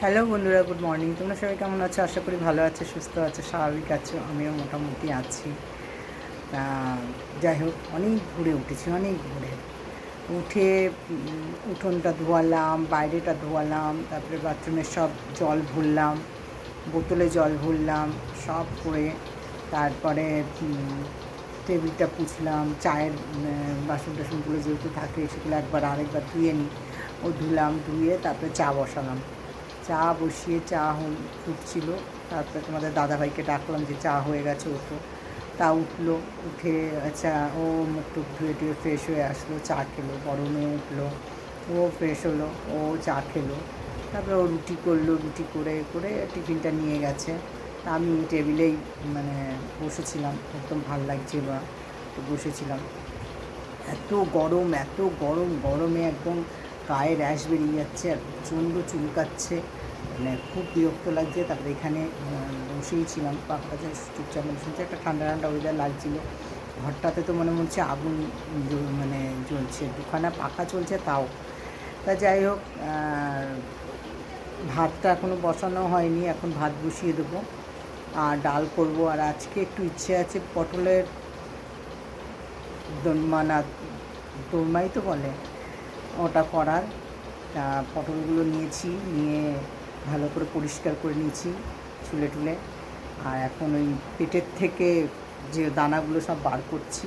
Hello বন্ধুরা good morning তোমরা সবাই কেমন আছো? আশা করি ভালো আছো, সুস্থ আছো, স্বাভাবিক আছো। আমিও মোটামুটি আছি। তা, যাই হোক, অনেক ঘুরে উঠেছি, অনেক ঘুরে উঠে উঠোনটা ধোয়ালাম, বাইরেটা ধোয়ালাম, তারপরে বাথরুমের সব জল ভরলাম, বোতলে জল ভরলাম, সব করে তারপরে টেবিলটা পুছলাম, চায়ের বাসন টাসনগুলো যেহেতু থাকে, সেগুলো একবার আরেকবার ধুয়ে নিই ও ধুলাম, ধুয়ে তারপরে চা বসালাম। চা বসিয়ে চা ফুটছিল। তারপরে তোমাদের দাদাভাইকে ডাকলাম যে চা হয়ে গেছে, ওঠো। তা উঠল, উঠে আচ্ছা ও মুখ টুক ধুয়ে টুয়ে ফ্রেশ হয়ে আসলো, চা খেলো বড় মেয়ে উঠল। ও ফ্রেশ হলো, ও চা খেলো। তারপরে ও রুটি করল, রুটি করে করে টিফিনটা নিয়ে গেছে। তা আমি টেবিলেই মানে বসেছিলাম, একদম ভালো লাগছে বা বসেছিলাম। এত গরম এত গরম, গরমে একদম গায়ে র্যাশ বেরিয়ে যাচ্ছে আর প্রচণ্ড চুলকাচ্ছে। মানে খুব বিরক্ত লাগছে। তারপরে এখানে বসেই ছিলাম। পাখাটা চুপচাপ মানে শুনছি একটা ঠান্ডা ঠান্ডা ওয়েদার লাগছিল। ঘরটাতে তো মনে হচ্ছে আগুন মানে জ্বলছে। দুখানা পাখা চলছে তাও। তা যাই হোক ভাতটা এখনও বসানো হয়নি। এখন ভাত বসিয়ে দেবো। আর ডাল করব। আর আজকে একটু ইচ্ছে আছে পটলের দোনমানা দোরমাই তো বলে। ওটা করার। তা পটলগুলো নিয়েছি, নিয়ে ভালো করে পরিষ্কার করে নিয়েছি ছুলে টুলে। আর এখন ওই পেটের থেকে যে দানাগুলো সব বার করছি,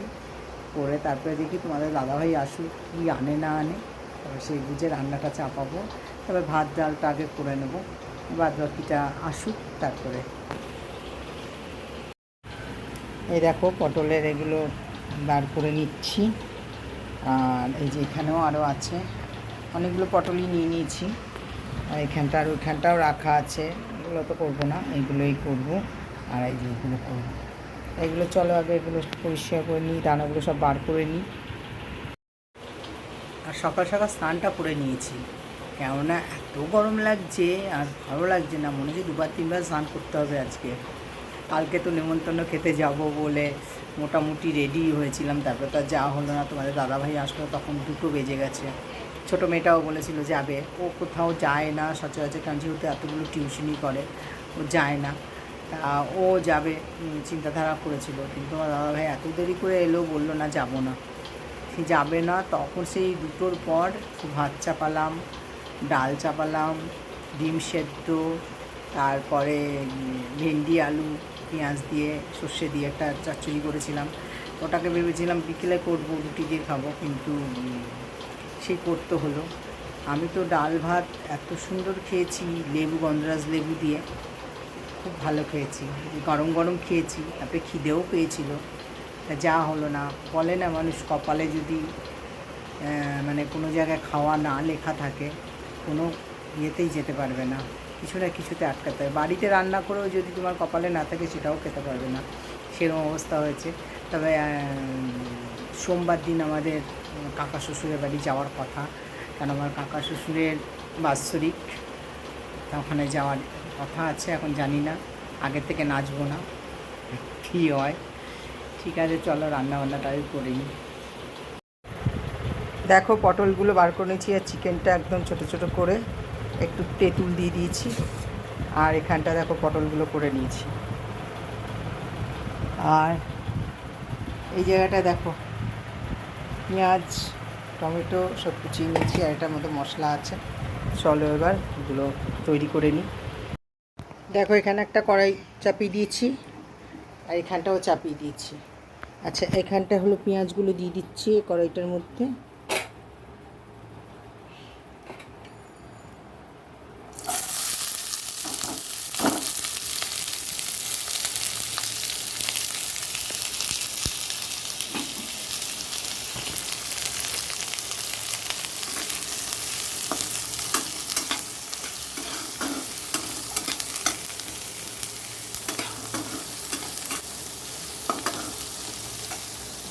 করে তারপরে দেখি তোমাদের দাদাভাই আসুক, কী আনে না আনে তবে সেই বুঝে রান্নাটা চাপাবো। তবে ভাত, ডালটা আগে করে নেব বাদ বাকিটা আসুক তারপরে। এই দেখো পটলের এগুলো বার করে নিচ্ছি। আর এই যে এখানেও আরও আছে। অনেকগুলো পটলই নিয়ে নিয়েছি। আর এখানটা আর ওইখানটাও রাখা আছে। এগুলো তো করব না, এগুলোই করব। আর এই যে এগুলো করব। এগুলো চলো আগে এগুলো পরিষ্কার করে নিই, দানাগুলো সব বার করে নিই। আর সকাল সকাল স্নানটা করে নিয়েছি। কেননা এত গরম লাগছে, আর ভালো লাগছে না। মনে হচ্ছে দুবার তিনবার স্নান করতে হবে আজকে। কালকে তো নেমন্তন্ন খেতে যাব বলে মোটামুটি রেডি হয়েছিলাম। তারপরে তো যাওয়া হলো না। তোমাদের দাদাভাই আসলো, তখন দুটো বেজে গেছে। ছোটো মেয়েটাও বলেছিল যাবে ও কোথাও যায় না। সচরাচর কারণ যেহেতু এতগুলো টিউশনই করে, ও যায় না। তা ও যাবে চিন্তাধারা করেছিল। কিন্তু আমার দাদাভাই এত দেরি করে এলো, বলল, না, যাব না। সে যাবে না। তখন সেই দুটোর পর ভাত চাপালাম, ডাল চাপালাম, ডিম সেদ্ধ, তারপরে ভেন্ডি, আলু পেঁয়াজ দিয়ে, সর্ষে দিয়ে একটা চচ্চড়ি করেছিলাম। ওটাকে ভেবেছিলাম বিকেলে করব, রুটি দিয়ে খাব, কিন্তু সেই করতে হলো। আমি তো ডাল ভাত এত সুন্দর খেয়েছি, লেবু, গন্ধরাজ লেবু দিয়ে। খুব ভালো খেয়েছি, গরম গরম খেয়েছি তারপরে খিদেও পেয়েছিল। যা হলো না, বলে না মানুষ কপালে যদি মানে কোনো জায়গায় খাওয়া না লেখা থাকে, কোনো ইয়েতেই যেতে পারবে না। কিছু না কিছুতে আটকাতে হবে বাড়িতে রান্না করেও যদি তোমার কপালে না থাকে সেটাও খেতে পারবে না। সেরকম অবস্থা হয়েছে। তবে সোমবার দিন আমাদের কাকা শ্বশুরের বাড়ি যাওয়ার কথা। কারণ আমার কাকা শ্বশুরের বাৎসরিক ওখানে যাওয়ার কথা আছে, এখন জানি না। আগের থেকে নাচবো না। কী হয়? ঠিক আছে, চলো রান্না বান্নাটা আমি করে নিই। দেখো, পটলগুলো বার করে নিয়েছি আর চিকেনটা একদম ছোট ছোট করে। একটু তেঁতুল দিয়ে দিয়েছি। আর এখানটা দেখো পটলগুলো করে নিয়েছি। আর এই জায়গাটা দেখো, পেঁয়াজ, টমেটো সব কুচিয়ে নিয়েছি, আর এটার মধ্যে মশলা আছে। চলো এবার এগুলো তৈরি করে নিই। দেখো এখানে একটা কড়াই চাপিয়ে দিয়েছি, আর এখানটাও চাপিয়ে দিয়েছি। আচ্ছা এখানটা হলো পেঁয়াজগুলো দিয়ে দিচ্ছি কড়াইটার মধ্যে।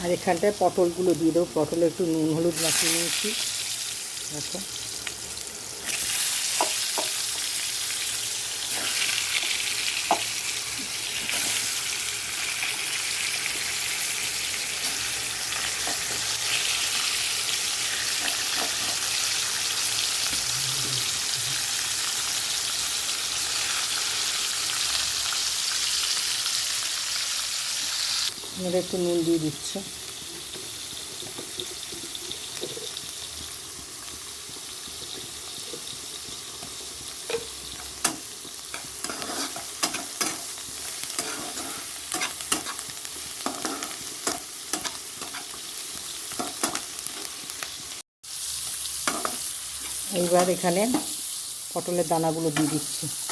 আর এখানটায় পটলগুলো দিয়ে দেবো। পটলে একটু নুন হলুদ মাখিয়ে নিয়েছি। দেখো। আমরা একটু নুন দিয়ে দিচ্ছি। এইবার এখানে পটলের দানাগুলো দিয়ে দিচ্ছি।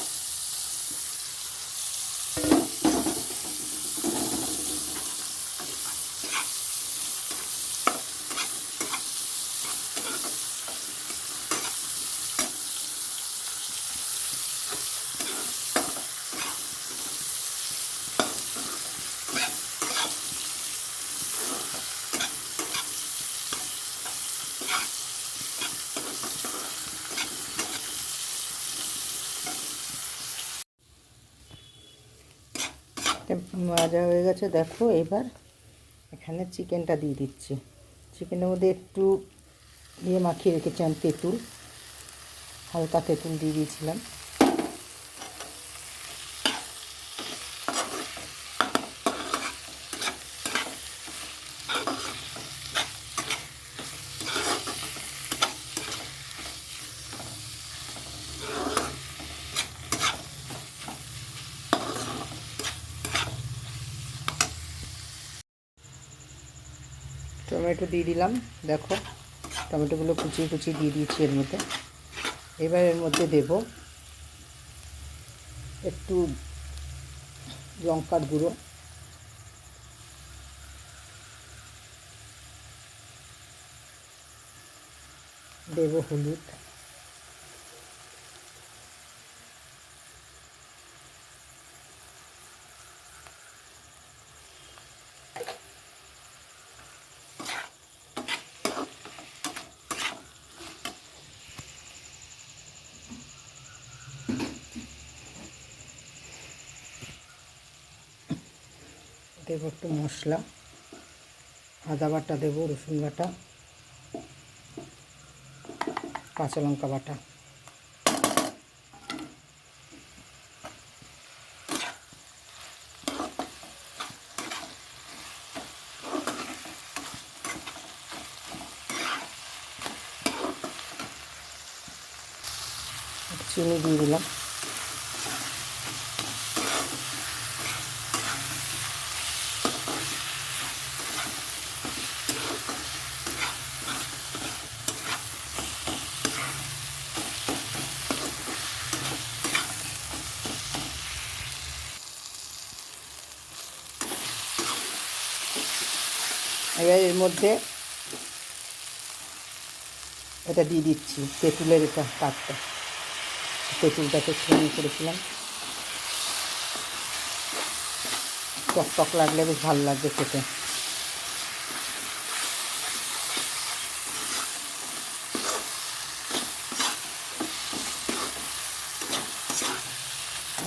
ভাজা হয়ে গেছে। দেখো এবার এখানে চিকেনটা দিয়ে দিচ্ছি। চিকেনের মধ্যে একটু দিয়ে মাখিয়ে রেখেছিলাম তেঁতুল, হালকা তেঁতুল দিয়ে দিয়েছিলাম। টমেটো দিয়ে দিলাম, দেখো। টমেটোগুলো কুচিয়ে কুচিয়ে দিয়ে দিয়েছি এর মধ্যে। এবার এর মধ্যে দেব একটু লঙ্কার গুঁড়ো। দেব হলুদ। দেব একটু মশলা। আদা বাটা দেবো রসুন বাটা কাঁচা লঙ্কা বাটা। চিনি দিয়ে দিলাম। এবার এর মধ্যে এটা দিয়ে দিচ্ছি, তেঁতুলের এটা কাঠটা। তেঁতুলটাকে ছিঁড়ে করেছিলাম টক টক লাগলে বেশ ভালো লাগবে খেতে।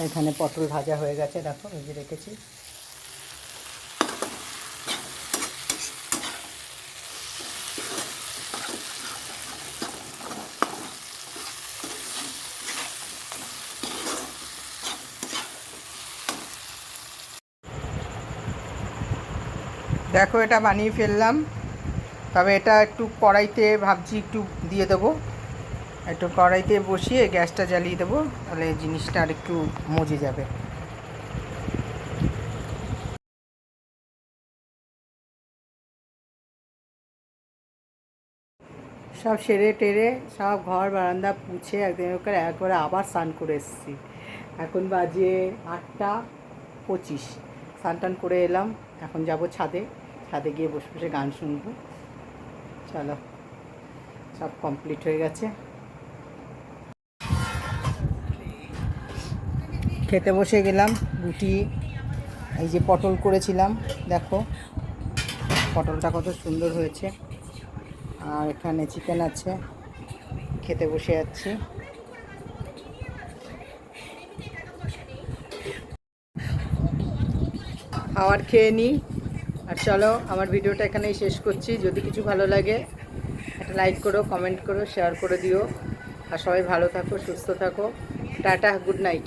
এখানে পটল ভাজা হয়ে গেছে, দেখো ভেজে রেখেছি। দেখো, এটা বানিয়ে ফেললাম। তবে এটা একটু কড়াইতে ভাবছি একটু দিয়ে দেবো। একটু কড়াইতে বসিয়ে গ্যাসটা জ্বালিয়ে দেবো, তাহলে জিনিসটা আর একটু মজে যাবে। সব সেরে টেরে সব ঘর, বারান্দা পুছে একদিন করে একবারে আবার স্নান করে এসেছি। এখন বাজে আটটা পঁচিশ। স্নান টান করে এলাম, এখন যাব ছাদে। ছাদে গিয়ে বসে বসে গান শুনব। চলো, সব কমপ্লিট হয়ে গেছে। খেতে বসে গেলাম, রুটি, এই যে পটল করেছিলাম, দেখো। পটলটা কত সুন্দর হয়েছে। আর এখানে চিকেন আছে, খেতে বসে যাচ্ছি খাবার খেয়ে নিই আর চলো, আমার ভিডিওটা এখানেই শেষ করছি। যদি কিছু ভালো লাগে, একটা লাইক করো, কমেন্ট করো, শেয়ার করে দিও। আর সবাই ভালো থাকো, সুস্থ থাকো। Tata, good night.